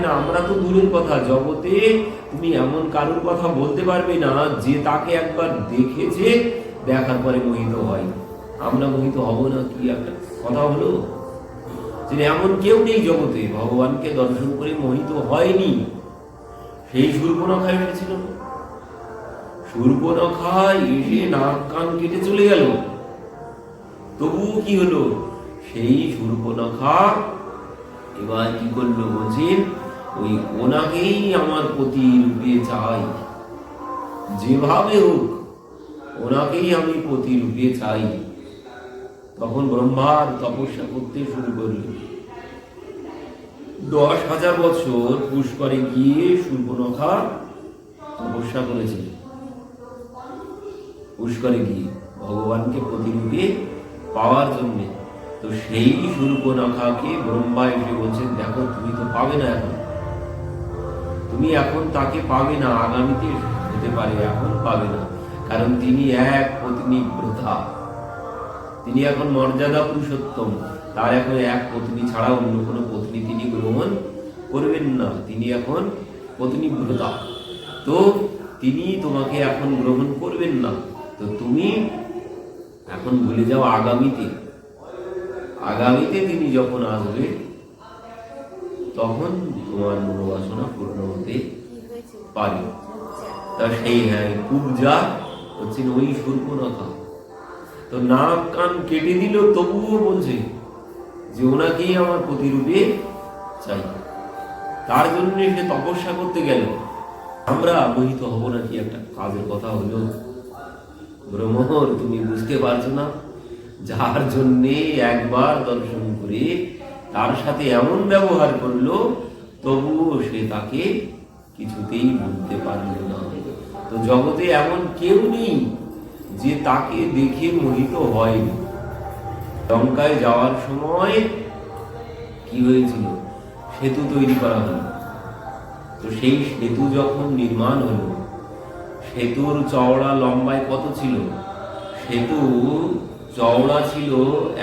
না, আমরা তো দূরের কথা, জগতে তুমি এমন কারোর কথা বলতে পারবে না যে তাকে একবার দেখেছে, দেখার পরে মোহিত হয়। আমরা মোহিত হব না, কি একটা কথা হলো? যে এমন কেউ নেই জগতে, ভগবানকে দর্শন করে মোহিত হয়নি। সেই সূর্পনখা এসেছিল না সূর্পনখা এসে নাক কান কেটে চলে গেল। তবুও কি হলো? সেই সূর্পনখা এবার কি করল বলছেন? ওই ওনাকেই আমার প্রতি রূপে চাই। যেভাবে হোক, ওনাকেই আমি প্রতি রূপে চাই। তখন ব্রহ্মার তপস্যা করতে শুরু করলেন। দশ হাজার বছর পুষ্করে গিয়ে সূর্পনখা তপস্যা করেছে পুষ্করে গিয়ে ভগবানকে প্রতিরূপে পাওয়ার জন্যে। তো সেই সূর্পনখাকে ব্রহ্মা এসে বলছেন, দেখো, তুমি তো পাবে না এখন। তুমি এখন তাকে পাবে না, আগামীতে হতে পারে, এখন পাবে না। কারণ তিনি এক পত্নী প্রথা তিনি এখন মর্যাদা পুরুষোত্তম। তার এখন এক পত্নী ছাড়া অন্য কোনো পত্নী তিনি গ্রহণ করবেন না। তিনি এখন পত্নী ব্রতা তো তিনি তোমাকে এখন গ্রহণ করবেন না। তো তুমি এখন ভুলে যাও আগামীতে। আগামীতে তিনি যখন আসবে তখন তোমার মনোবাসনা পূর্ণ হতে পারে। তা সেই হ্যাঁ কুবজা হচ্ছেন ওই সূর্পনখা তো নাক কান কেটে দিল, তবুও বলছে যে ওনাকেই আমার প্রতিরূপে চাই। তার জন্য সে তপস্যা করতে গেল। আমরা মোহিত হব না কি একটা কাজের কথা হলো? ব্রহ্মর, তুমি বুঝতে পারছ না? যার জন্যে একবার দর্শন করে তার সাথে এমন ব্যবহার করল, তবুও সে তাকে কিছুতেই বুঝতে পারল না। তো জগতে এমন কেউ নেই যে তাকে দেখে মোহিত হয়নি লঙ্কায় যাওয়ার সময় কি হয়েছিল? সেতু তৈরি করা হলো। তো সেই সেতু যখন নির্মাণ হলো, সেতুর চওড়া লম্বায় কত ছিল? সেতু চওড়া ছিল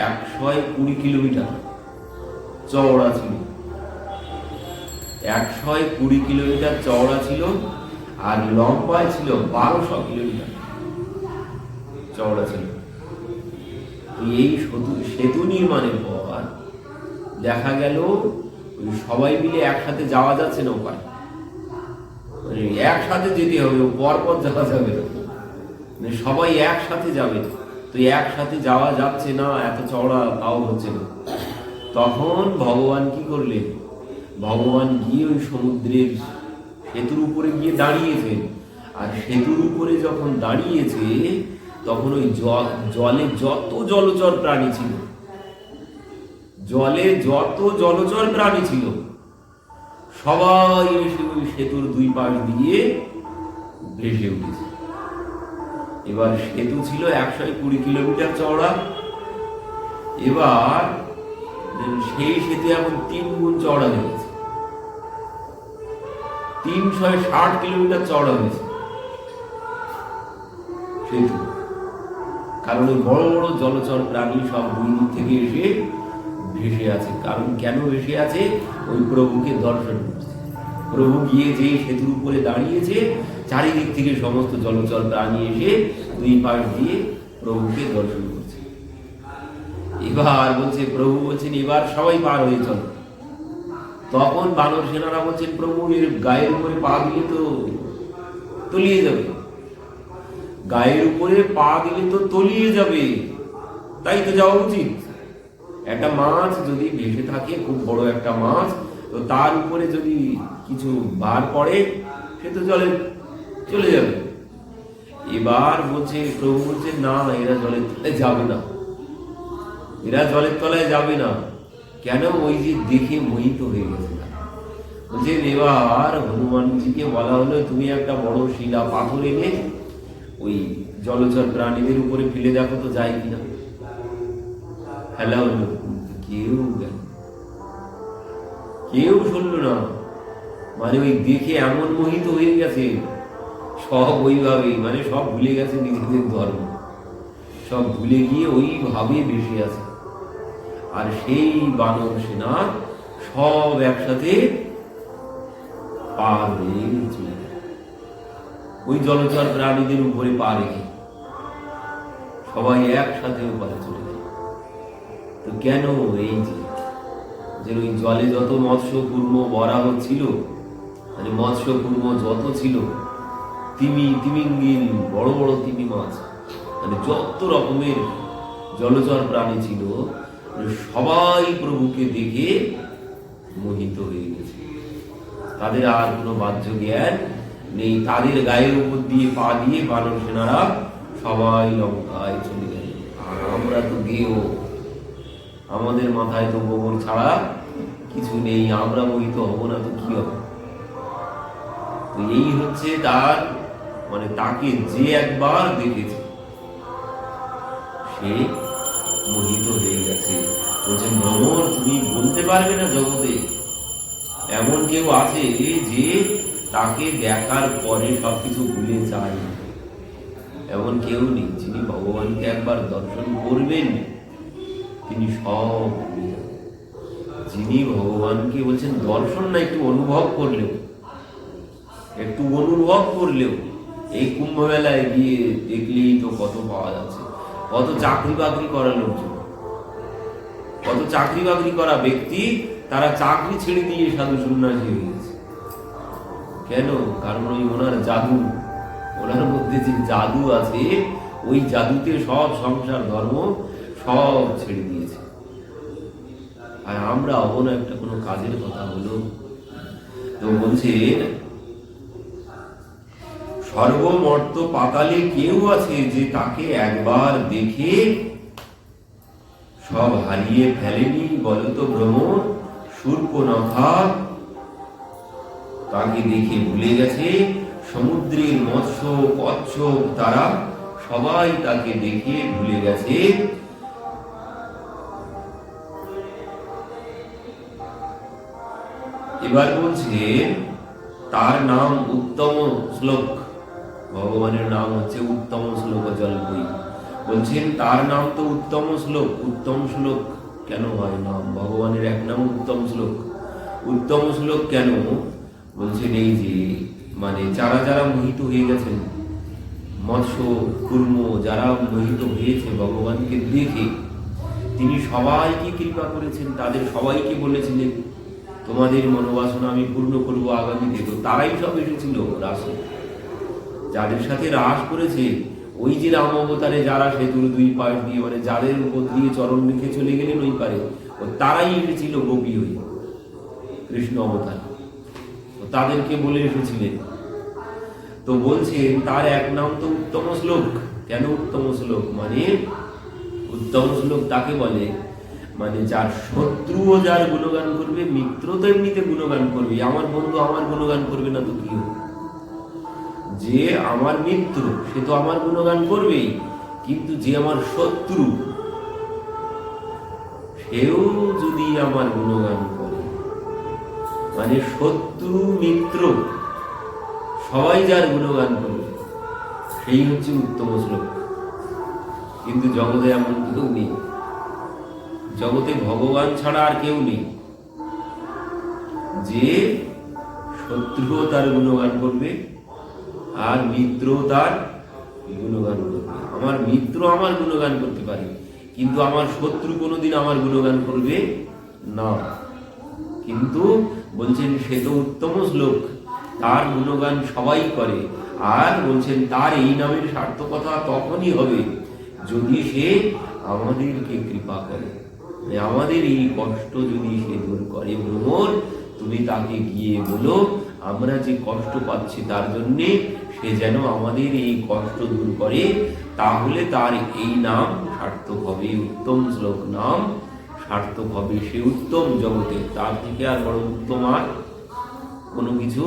একশো কুড়ি কিলোমিটার। চওড়া ছিল। একশো কুড়ি কিলোমিটার চওড়া ছিল আর লম্বায় ছিল বারোশো কিলোমিটার চওড়া ছিল। এই সেতু সেতু নির্মাণের পর দেখা গেল সবাই মিলে একসাথে যাওয়া যাচ্ছে না মানে একসাথে যেতে হবে পর পর যাওয়া যাবে না। মানে সবাই একসাথে যাবে। তো একসাথে যাওয়া যাচ্ছে না, এত চওড়া তাও হচ্ছে না। তখন ভগবান কি করলেন? ভগবান গিয়ে ওই সমুদ্রের সেতুর উপরে গিয়ে দাঁড়িয়েছে আর সেতুর উপরে যখন দাঁড়িয়েছে, তখন ওই জলে যত জলচর প্রাণী ছিল, জলে যত জলচর প্রাণী ছিল, সবাই এসে ওই সেতুর দুই পাশ দিয়ে ভেসে উঠেছে। এবার সেতু ছিল একশো কুড়ি কিলোমিটার চওড়া। এবার সেই সেতু এখন তিন গুণ চওড়া হয়ে গেছে। তিনশো ষাট কিলোমিটার চওড়া হয়েছে সেতু। কারণ ওই বড় বড় জলচর প্রাণী সব দুই থেকে এসে ভেসে আছে। কারণ কেন ভেসে আছে? ওই প্রভুকে দর্শন করছে। প্রভু গিয়ে যে সেতুর উপরে দাঁড়িয়েছে, চারিদিক থেকে সমস্ত জলচর প্রাণী এসে দুই পাশ দিয়ে প্রভুকে দর্শন করছে। এবার বলছে, প্রভু বলছেন, এবার সবাই পার হয়ে চল। তখন বানর সেনারা বলছেন, প্রভু, এর গায়ের উপরে পা দিলে তো তলিয়ে যাবে। গায়ের উপরে পা দিলে তো তলিয়ে যাবে। তাই তো যাওয়া উচিত। একটা মাছ যদি ভেসে থাকে, খুব বড় একটা মাছ, তো তার উপরে যদি কিছু বার পড়ে, সে তো জলে চলে যাবে। এবার বলছে, প্রভু বলছে, না এরা তলায় যাবে না। এরা জলের তলায় যাবে না। কেন ওই যে দেখে মোহিত হয়ে গেছে বলছে এবার হনুমানজিকে বলা হলো, তুমি একটা বড় শিলা পাথর এনে ওই জলচর প্রাণীদের উপরে ফেলে দেখো তো যায় কিনা। ফেলা হলো কেউ গেল কেউ শুনলো না। মানে ওই দেখে এমন মোহিত হয়ে গেছে, সব ওইভাবেই মানে সব ভুলে গেছে নিজেদের ধর্ম। সব ভুলে গিয়ে ওইভাবে বেশি আছে। আর সেই বানর সেনা সব একসাথে পার হয়ে চলে ওই জলচর প্রাণীদের উপরে পা রেখে সবাই একসাথে ওপারে চলে গেল তো কেন এই যে ওই জলে যত মৎস্য, কুর্ম, বরাহ ছিল মানে মৎস্য, কুর্ম যত ছিল, তিমি, তিমিঙ্গিল, বড় বড় তিমি মাছ মানে যত রকমের জলচর প্রাণী ছিল সবাই প্রভুকে দেখে মোহিত হয়ে গেছে। তাদের আর কোনো বাহ্য জ্ঞান নেই। তাদের গায়ের উপর দিয়ে পা দিয়ে বানর সেনারা সবাই লঙ্কায় চলে গেল আর আমরা তো গেও। আমাদের মাথায় তো গোবর ছাড়া কিছু নেই। আমরা মোহিত হব না তো কি হবে? তো এই হচ্ছে তার মানে তাকে যে একবার দেখেছে, সে মোহিত হয়ে বলছে ভ্রমর তুমি বলতে পারবে না জগতে, এমন কেউ আছে যে তাকে দেখার পরে সবকিছু ভুলে যায়। এমন কেউ নেই যিনি ভগবানকে একবার দর্শন করবেন, তিনি সব। যিনি ভগবানকে বলছেন, দর্শন না, একটু অনুভব করলেও, একটু অনুভব করলেও, এই কুম্ভ মেলায় গিয়ে দেখলেই তো কত পাওয়া যাচ্ছে, কত চাকরি বাকরি করা লোকজন কত চাকরি বাকরি করা ব্যক্তি, তারা চাকরি ছেড়ে দিয়ে সাধু সন্ন্যাসী হয়ে গেছে। কেন? কারণ ওই ওনার জাদু। ওনার মধ্যে যে জাদু আছে, ওই জাদুতে সব সংসার ধর্ম সব ছেড়ে দিয়েছে। আর আমরা অবন একটা কোনো কাজের কথা হলো তো বলছে, সর্বমর্ত পাতালে কেউ আছে যে তাকে একবার দেখে সব হারিয়ে ফেলেনি বলতো ভ্রমণ সূর্পনখা তাকে দেখে ভুলে গেছে সমুদ্রের মৎস্য, কচ্ছপ, তারা। সবাই তাকে দেখে ভুলে গেছে। এবার বলছে, তার নাম উত্তম শ্লোক। ভগবানের নাম হচ্ছে উত্তম শ্লোক জলপই বলছেন, তার নাম তো উত্তম শ্লোক। উত্তম শ্লোক কেন হয় নাম ভগবানের এক নাম উত্তম শ্লোক। উত্তম শ্লোক কেন? বলছেন, এই যে মানে যারা যারা মোহিত হয়ে গেছেন, মৎস্য, কুর্ম, যারা মোহিত হয়েছে ভগবানকে দেখে, তিনি সবাইকে কৃপা করেছেন, তাদের সবাইকে বলেছিলেন, তোমাদের মনোবাসনা আমি পূর্ণ করব আগামী তো তারাই সব এসেছিল রাসে যাদের সাথে রাস করেছে ওই যে রাম অবতারে যারা সেতুর দুই পাশ দিয়ে মানে যাদের উপর দিয়ে চরণ রেখে চলে গেলেন ওই পারে, ও তারাই এসেছিল গোপী হয়ে, কৃষ্ণ অবতার। তাদেরকে বলে এসেছিলেন। তো বলছেন তার এক নাম তো উত্তম শ্লোক। কেন উত্তম শ্লোক? মানে উত্তম শ্লোক তাকে বলে মানে যার শত্রুও যার গুণগান করবে মিত্র তো এমনিতে গুণগান করবে। আমার বন্ধু আমার গুণগান করবে না তো কি হবে? যে আমার মিত্র সে তো আমার গুণগান করবেই, কিন্তু যে আমার শত্রু, সেও যদি আমার গুণগান করে। মানে শত্রু, মিত্র, সবাই যার গুণগান করবে, সেই হচ্ছে উত্তম শ্লোক। কিন্তু জগতে এমন কেউ নেই। জগতে ভগবান ছাড়া আর কেউ নেই। যে শত্রুও তার গুণগান করবে আর মিত্র তার গুণগান করবে আমার মিত্র আমার গুণগান করতে পারে, কিন্তু আমার শত্রু কোনোদিন আমার গুণগান করবে না। কিন্তু বলছেন, সে তো উত্তম শ্লোক, তার গুণগান সবাই করে। আর বলছেন, তার এই নামের সার্থকতা তখনই হবে যদি সে আমাদেরকে কৃপা করে। মানে আমাদের এই কষ্ট যদি সে দূর করে ভ্রমণ তুমি তাকে গিয়ে বলো আমরা যে কষ্ট পাচ্ছি তার জন্যে সে যেন আমাদের এই কষ্ট দূর করে, তাহলে তার এই নাম সার্থক হবে, উত্তম শ্লোক নাম সার্থক হবে। সে উত্তম জগতে তার থেকে আর বড় উত্তম আর কোনো কিছু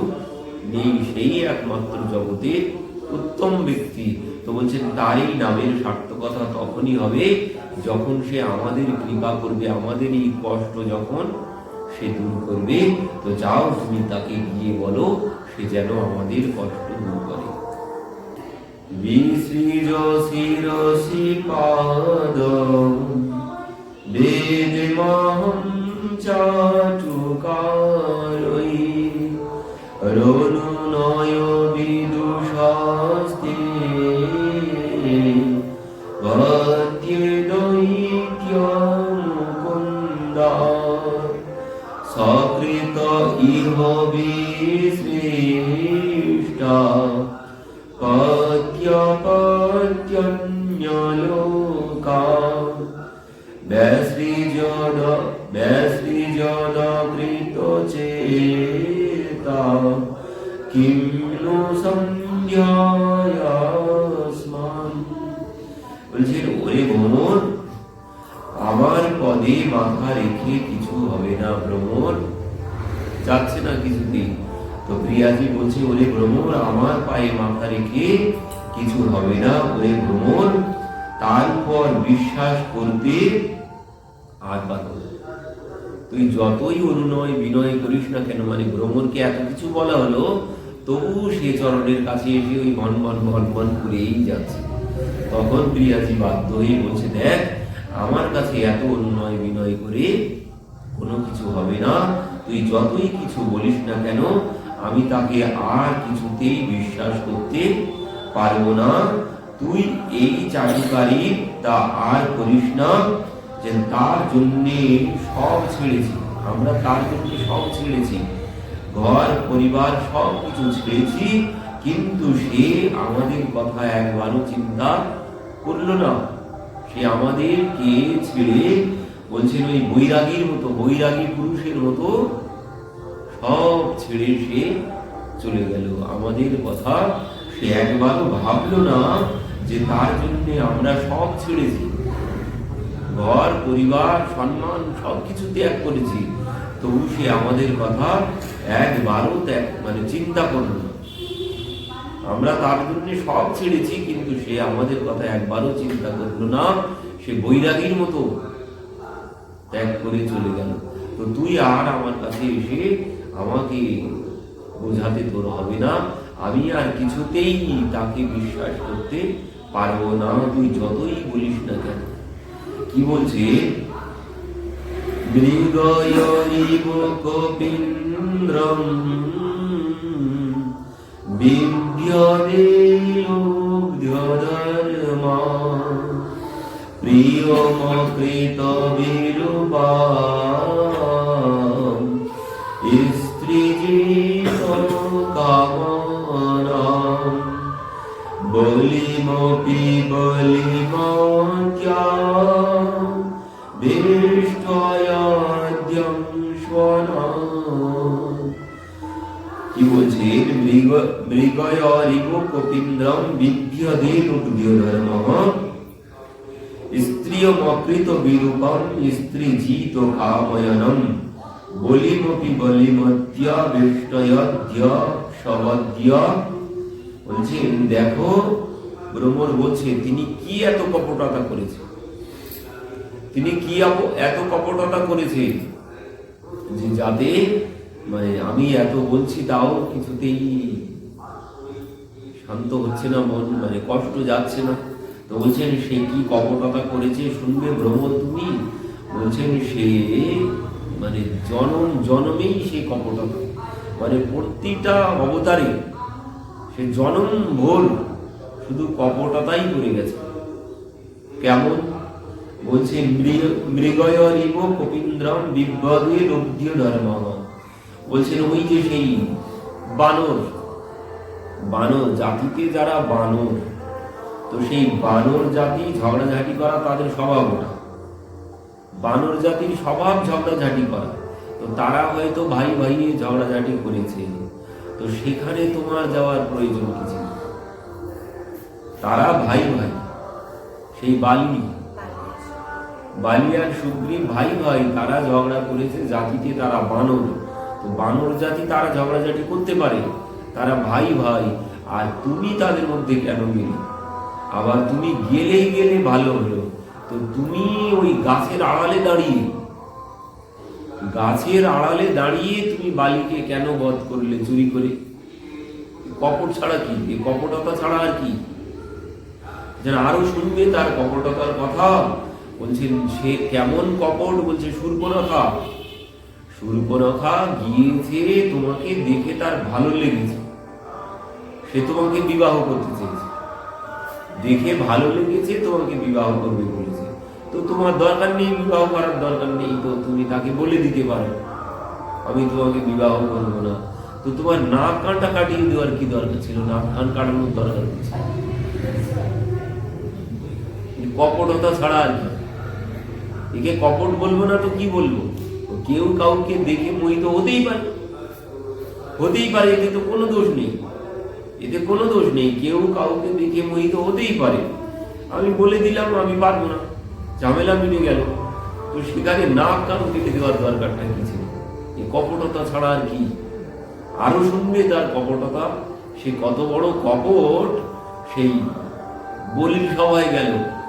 নেই। সেই একমাত্র জগতে উত্তম ব্যক্তি। তো বলছেন, তারই নামের সার্থকতা তখনই হবে যখন সে আমাদের কৃপা করবে, আমাদের এই কষ্ট যখন সে দূর করবে। তো যাও, তুমি তাকে গিয়ে বলো, সে যেন আমাদের কষ্ট দূর করে। বিসৃজ রনু নয় বিদুষ পত্যপত্যন্যলোকা ব্যসৃজন ব্যসৃজন কৃত চেতা কিং নো সন্ধ্যায়াস্মান বলছেন ওরে ভ্রমর আমার পদে মাথা রেখে কিছু হবে না ভ্রমর যাচ্ছে না কিছুতেই? তো প্রিয়াজি বলছে, ওরে ভ্রমর আমার পায়ে মাথা রেখে কিছু হবে না। ওরে ভ্রমর তারপর বিশ্বাস করতে আর পারো তুই যতই অনুনয় বিনয় করিস না কেন মানে ভ্রমরকে এত কিছু বলা হলো, তবু সে চরণের কাছে এসে ওই ভন ভন ভন ভন করেই যাচ্ছে। তখন প্রিয়াজি বাধ্য হয়ে বলছে, দেখ, আমার কাছে এত অনুনয় বিনয় করে কোনো কিছু হবে না। তুই যতই কিছু বলিস না কেন, আমি তাকে আর কিছুতেই বিশ্বাস করতে পারব না। তুই এই চাটুকারি তা আর করিস না যে তার জন্যে সব ছেড়েছি। আমরা তার জন্য সব ছেড়েছি। ঘর, পরিবার, সব কিছু ছেড়েছি, কিন্তু সে আমাদের কথা একবারও চিন্তা করল না। সে আমাদেরকে ছেড়ে বলছেন, ওই বৈরাগীর মতো, বৈরাগী পুরুষের মতো সব ছেড়ে সে চলে গেল। আমাদের কথা সে একবারও ভাবলো না যে তার জন্য আমরা সব ছেড়েছি। ঘর, পরিবার, সম্মান সবকিছু ত্যাগ করেছি। তবু সে আমাদের কথা একবারও ত্যাগ মানে চিন্তা করল না। আমরা তার জন্য সব ছেড়েছি, কিন্তু সে আমাদের কথা একবারও চিন্তা করল না। সে বৈরাগীর মতো ত্যাগ করে চলে গেল। তো তুই আর আমার কাছে এসে আমাকে বোঝাতে তোর হবে না। আমি আর কিছুতেই তাকে বিশ্বাস করতে পারব না। তুই যতই বলিস না কেন। কি বলছে? মৃগয়রিব কপিন্দ্রম প্রিয়মকৃত বিরূপা বলিমপি বলিমক্যা বিষ্টয়াদ্যং স্বনা কি বলছেন মৃগ মৃগয়রিব কপিন্দ্রম বিদ্যদে ধর্ম স্ত্রিয়মকৃত বিরূপম, স্ত্রী জিত বিষ্টয়দ্য, সবদ্য। বলছেন দেখো ভ্রমর বলছে তিনি কি এত কপটতা করেছে তিনি কি এত কপটতা করেছে যে যাতে মানে আমি এত বলছি তাও কিছুতেই শান্ত হচ্ছে না, মন মানে কষ্ট যাচ্ছে না। তো বলছেন, সে কি কপটতা করেছে? শুনবে ভ্রমর তুমি? বলছেন, সে মানে জনম, জনমেই সে কপটতা। মানে প্রতিটা অবতারে সে জনম ভোর শুধু কপটতাই করে গেছে। কেমন? বলছে মৃগয়রিব কপিন্দ্রম বিব্বদে লব্ধ ধর্ম বলছেন ওই যে সেই বানর বানর, জাতিতে যারা বানর, তো সেই বানর জাতি ঝগড়াঝাটি করা তাদের স্বভাব ওটা। বানর জাতির স্বভাব ঝগড়াঝাটি করা। তো তারা হয়তো ভাই ভাই ঝগড়াঝাটি করেছে। তো সেখানে তোমার যাওয়ার প্রয়োজন কি ছিল? তারা ভাই ভাই, সেই বালি। বালি আর সুগ্রীব ভাই ভাই, তারা ঝগড়া করেছে, জাতিতে তারা বানর। তো বানর জাতি তারা ঝগড়াঝাটি করতে পারে, তারা ভাই ভাই, আর তুমি তাদের মধ্যে কেন গেলে? আবার তুমি গেলেই গেলে ভালো হলো। তো তুমি ওই গাছের আড়ালে দাঁড়িয়ে, গাছের আড়ালে দাঁড়িয়ে তুমি বালিকে কেন বধ করলে চুরি করে? কপট ছাড়া কি? কপটতা ছাড়া আর কি? যেন আরও শুনবে তার কপটতার কথা। বলছেন, সে কেমন কপট? বলছে সূর্পনখা সূর্পনখা গিয়েছে, তোমাকে দেখে তার ভালো লেগেছে। সে তোমাকে বিবাহ করতে চেয়েছে। দেখে ভালো লেগেছে, তোমাকে বিবাহ করবে বলেছে। তো তোমার দরকার নেই বিবাহ করার দরকার নেই, তো তুমি তাকে বলে দিতে পারো। আমি তোমাকে বিবাহ করব না। তো তোমার নাক কানটা কাটিয়ে দেওয়ার কি দরকার ছিল? নাক কান কাটানোর দরকার ছিল? কপটতা ছাড়া আর একে কপট বলব না তো কি বলব? কেউ কাউকে দেখে মোহিত হতেই পারে। হতেই পারে, এতে তো কোনো দোষ নেই। এতে কোনো দোষ নেই, কেউ কাউকে দেখে মোহিত হতেই পারে। আমি বলে দিলাম, আমি পারব না। ঝামেলা মিটে গেল। তো সেখানে নাক কান কেটে দেওয়ার দরকারটা কি ছিল? এই কপটতা ছাড়া আর কি? আরও শুনবে তার কপটতা। সে কত বড় কপট, সেই বলির সবাই গেল।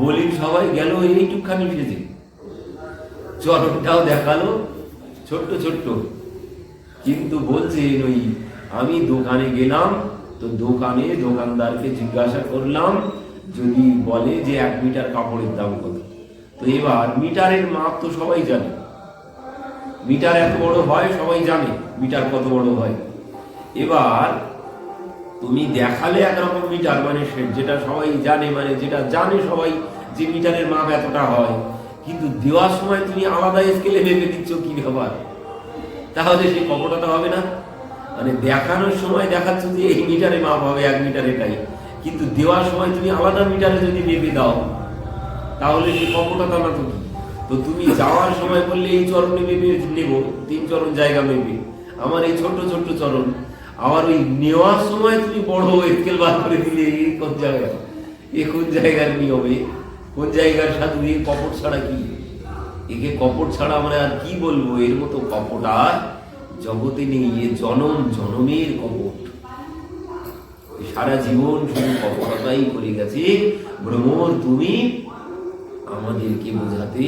বলির সবাই গেল, এইটুকখানি সেজে চরণটাও দেখাল, ছোট্ট ছোট্ট। কিন্তু বলছে ওই আমি দোকানে গেলাম, তো দোকানে দোকানদারকে জিজ্ঞাসা করলাম, যদি বলে যে এক মিটার কাপড়ের দাম কত। তো এবার মিটারের মাপ তো সবাই জানে। মিটার এত বড় হয়, সবাই জানে মিটার কত বড় হয়। এবার তুমি দেখালে একরকম মিটার মানে যেটা সবাই জানে মানে যেটা জানে সবাই যে মিটারের মাপ এতটা হয়। কিন্তু দেওয়ার সময় তুমি আলাদা স্কেলে ভেবে দিচ্ছ কি ব্যাপার? তাহলে সেই কপটতা হবে না। মানে দেখানোর সময় দেখাচ্ছ যে এই মিটারে মাপ হবে, এক মিটার এটাই কিন্তু দেওয়ার সময় তুমি আলাদা মিটারে যদি মেপে দাও, তাহলে সে কপটতা না তুমি। তো তুমি যাওয়ার সময় বললে এই চরণে মেপে নেব, তিন চরণ জায়গা মেপে আমার এই ছোট্ট ছোট্ট চরণ। আবার ওই নেওয়ার সময় তুমি বড় স্কেল বার করে দিলে এই কোন জায়গায়? এ কোন জায়গার নিয়মে? কোন জায়গার সাথে এই কপট ছাড়া কি? একে কপট ছাড়া আমরা আর কি বলব? এর মতো কপট আর জগতে নেই, এ জনম জনমের কপট। সারা জীবন শুধু কপটতাই করে গেছে। ভ্রমণ তুমি আমাদেরকে বোঝাতে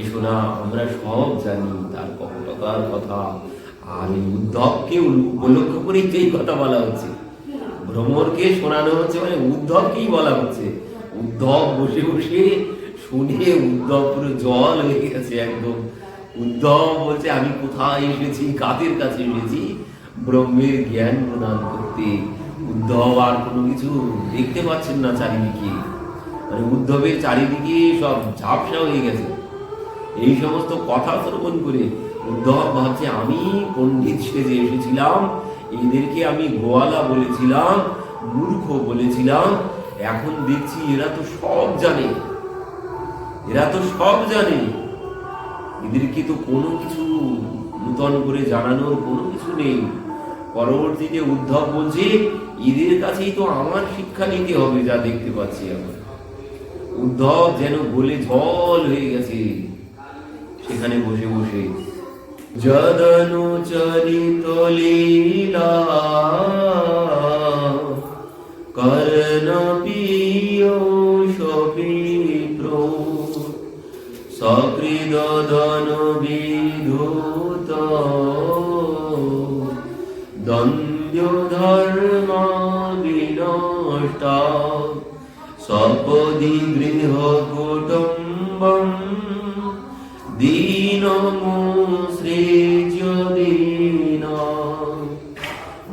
এসো না, আমরা সব জানি তার কপটতার কথা। এই উদ্ধবকে উপলক্ষ করেই তো এই কথা বলা হচ্ছে। ভ্রমরকে শোনানো হচ্ছে মানে উদ্ধবকেই বলা হচ্ছে। উদ্ধব বসে বসে শুনে উদ্ধব পুরো জল হয়ে গেছে একদম। উদ্ধব বলছে, আমি কোথায় এসেছি? কাদের কাছে এসেছি? ব্রহ্মের জ্ঞান প্রদান করতে। উদ্ধব আর কোনো কিছু দেখতে পাচ্ছেন না চারিদিকে। মানে উদ্ধবের চারিদিকে সব ঝাপসা হয়ে গেছে। এই সমস্ত কথা শ্রবণ করে উদ্ধব ভাবছে আমি পণ্ডিত সেজে এসেছিলাম, এদেরকে আমি গোয়ালা বলেছিলাম, মূর্খ বলেছিলাম, এখন দেখছি এরা তো সব জানে। এরা তো সব জানে। এদেরকে তো কোনো কিছু নূতন করে জানানোর কোনো কিছু নেই। পরবর্তীতে উদ্ধব বলছে, এদের কাছেই তো আমার শিক্ষা নিতে হবে যা দেখতে পাচ্ছি আমরা। উদ্ধব যেন গলে জল হয়ে গেছে, সেখানে বসে বসে। যদনুচরিত লীলা। কর্ণ পিয়ুষ সকৃদন বিধূত। দ্বন্দ্ব ধর্ম বিনষ্ট। সপদি গৃহ কুটুম্বম। দীনমুসৃজ্য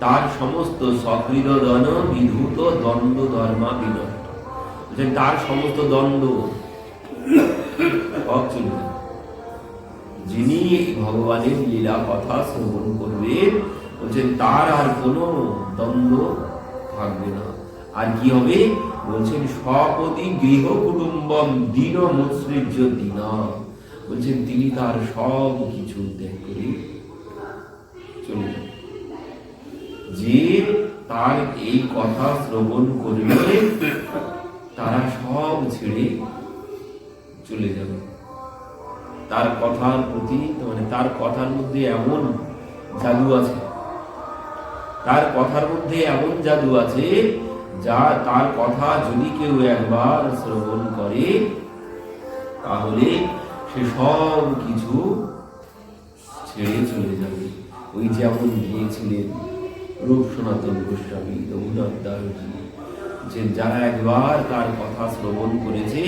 তার সমস্ত সকৃত দন বিধূত দ্বন্দ্ব ধর্মা বিনষ্ট তার সমস্ত সব যিনি ভগবানের লীলা কথা শ্রবণ করবেন, বলছেন, তার আর কোনো দ্বন্দ্ব থাকবে না। আর কি হবে? বলছেন, সপতি গৃহ কুটুম্বম দীন মুৎসৃজ্য দীনা। বলছেন, তিনি তার সব কিছু ত্যাগ করে চলে যান যে তার এই কথা শ্রবণ করবে তারা সব ছেড়ে চলে যাবে। তার কথার প্রতি মানে তার কথার মধ্যে এমন জাদু আছে, তার কথার মধ্যে এমন জাদু আছে যা তার কথা যদি কেউ একবার শ্রবণ করে, তাহলে সে সব কিছু ছেড়ে চলে যাবে। ওই যেমন গিয়েছিলেন রূপ সনাতন গোস্বামী রঘুনাথ দাসজি, যে যারা একবার তার কথা শ্রবণ করেছে,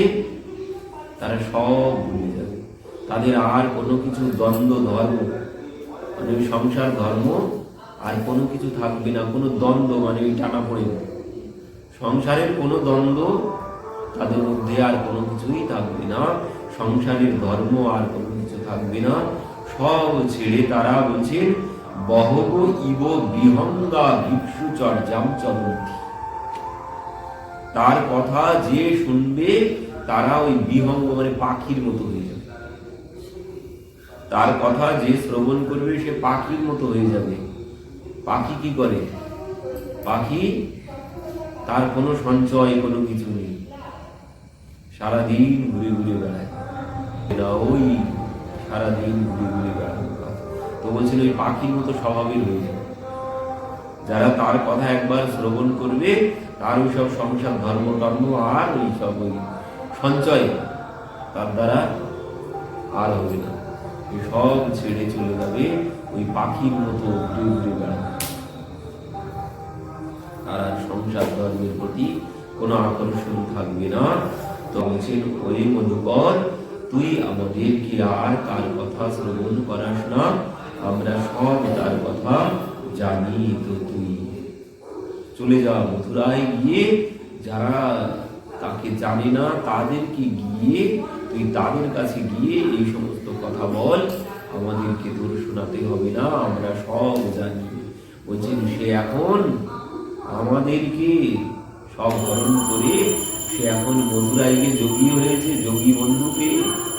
তারা সব ভুলে যাবে। তাদের আর কোনো কিছু দ্বন্দ্ব, ধর্ম মানে সংসার ধর্ম আর কোনো কিছু থাকবে না, কোনো দ্বন্দ্ব মানে ওই টানা পড়ে সংসারের কোনো দ্বন্দ্ব তাদের মধ্যে আর কোনো কিছুই থাকবে না, সংসারের ধর্ম আর কোনো কিছু থাকবে না, সব ছেড়ে তারা বলছেন তার কথা যে শুনবে, তারা ওই বিহঙ্গ মানে পাখির মতো হয়ে যাবে। তার কথা যে শ্রবণ করবে, সে পাখির মতো হয়ে যাবে। পাখি কি করে? পাখি, তার কোনো সঞ্চয়, কোনো কিছু নেই। সারাদিন ঘুরে ঘুরে বেড়ায়। ওই সারাদিন ঘুরে ঘুরে বেড়ানো বলছেন ওই পাখির মতো স্বভাবের হয়ে যাবে যারা তার কথা একবার শ্রবণ করবে, তার ওই সব সংসার, ধর্ম, কর্ম আর ওই সব ওই সঞ্চয় তার দ্বারা আর হবে না। সব ছেড়ে চলে যাবে ওই পাখির মতো ঘুরে বেড়াবে আর আর সংসার, ধর্মের প্রতি কোনো আকর্ষণ থাকবে না। তো বলছেন ওই মধুকর, তুই আমাদেরকে আর তার কথা শ্রবণ করাস না। আমরা সব তার কথা জানি তো তুই। চলে যা মথুরায় গিয়ে, যারা তাকে জানে না, তাদেরকে গিয়ে, তুই তাদের কাছে গিয়ে এই সমস্ত কথা বল। আমাদেরকে তোর শোনাতে হবে না, আমরা সব জানি। বলছেন সে এখন আমাদেরকে সব হরণ করে, সে এখন মধুরায় গিয়ে যোগী হয়েছে, যোগী বন্ধু পেয়ে যে উদ্ধব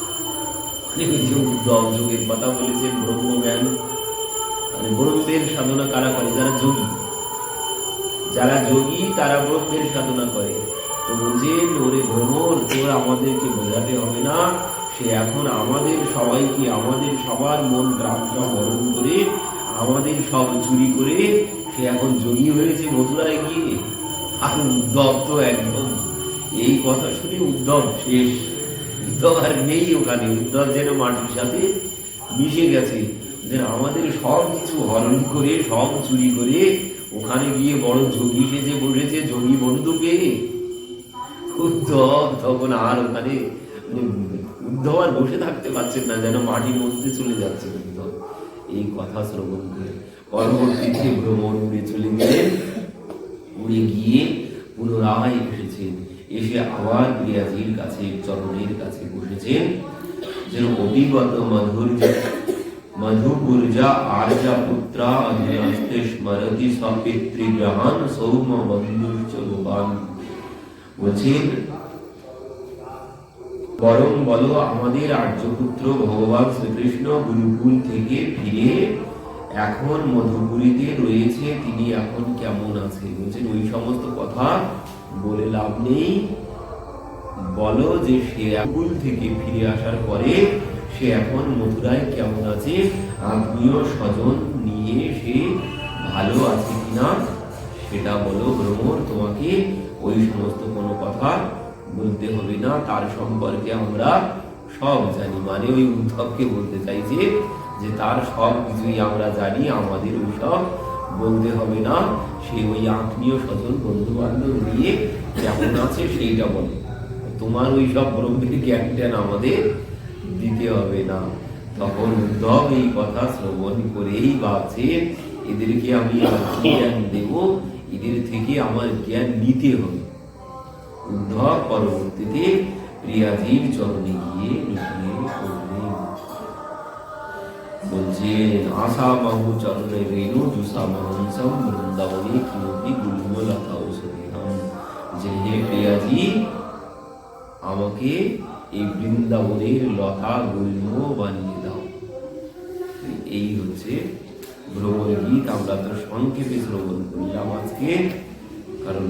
যোগের কথা বলেছেন ব্রহ্মজ্ঞান মানে ব্রহ্মের সাধনা কারা করে যারা যোগী যারা যোগী তারা ব্রহ্মের সাধনা করে তো বলছেন ওরে ভ্রমর তোর আমাদেরকে বোঝাতে হবে না সে এখন আমাদের সবাইকে আমাদের সবার মন গ্রামটা বরণ করে আমাদের সব চুরি করে সে এখন যোগী হয়েছে মথুরায় গিয়ে আর উদ্ধব তো একদম এই কথা শুনে উদ্ধব শেষ। আর নেই ওখানে। উদ্ধব যেন মাটির সাথে মিশে গেছে। যে আমাদের সব কিছু হরণ করে, সব চুরি করে ওখানে গিয়ে বড় যোগী সেজে বসেছে যোগী বন্ধুকে। উদ্ধব তখন আর ওখানে মানে উদ্ধব আর বসে থাকতে পারছেন না, যেন মাটির মধ্যে চলে যাচ্ছে উদ্ধব। এই কথা শ্রবণ করে পরবর্তীতে ভ্রমণ উড়ে চলে গেলেন। উড়ে গিয়ে পুনরায় এসে আবার প্রিয়াজির কাছে চরণের কাছে বসেছেন। যেন অভিগত মাধুর্য আর্যা পুত্রা স্মরতি সৌম বলছেন, বরং বলো আমাদের আর্যপুত্র ভগবান শ্রীকৃষ্ণ গুরুকুল থেকে ফিরে এখন মধুপুরীতে রয়েছে, তিনি এখন কেমন আছে? বলছেন, ওই সমস্ত কথা বলে লাভ নেই। বলো যে সে গুরুকুল থেকে ফিরে আসার পরে সে এখন মথুরায় কেমন আছে? আত্মীয় স্বজন নিয়ে সে ভালো আছে কিনা? সেটা বলো ভ্রমর, তোমাকে ওই সমস্ত কোনো কথা বলতে হবে না। তার সম্পর্কে আমরা সব জানি। মানে ওই উদ্ধবকে বলতে চাইছে যে তার সব কিছুই আমরা জানি, আমাদের ওই সব বলতে হবে না। সে ওই আত্মীয় স্বজন বন্ধু বান্ধব নিয়ে কেমন আছে সেইটা বলো। তোমার ওই সব ব্রহ্মের জ্ঞান আমাদের দিতে হবে না। তখন উদ্ধব এই কথা শ্রবণ করেই এদেরকে আমি জ্ঞান দেব? এদের থেকে আমার জ্ঞান নিতে হবে। উদ্ধব পরবর্তীতে প্রিয়াজির চরণে গিয়ে বলছেন আশা বাহু চরণে রেণু জুসা মহংসম বৃন্দাবনে কিমপি গুল্ম লতা ঔষধিহম যে হে প্রিয়াজি আমাকে এই বৃন্দাবনের লতা গুল্ম বানিয়ে দাও এই হচ্ছে ভ্রমণ গীত আমরা তো সংক্ষেপে শ্রবণ করলাম আজকে কারণ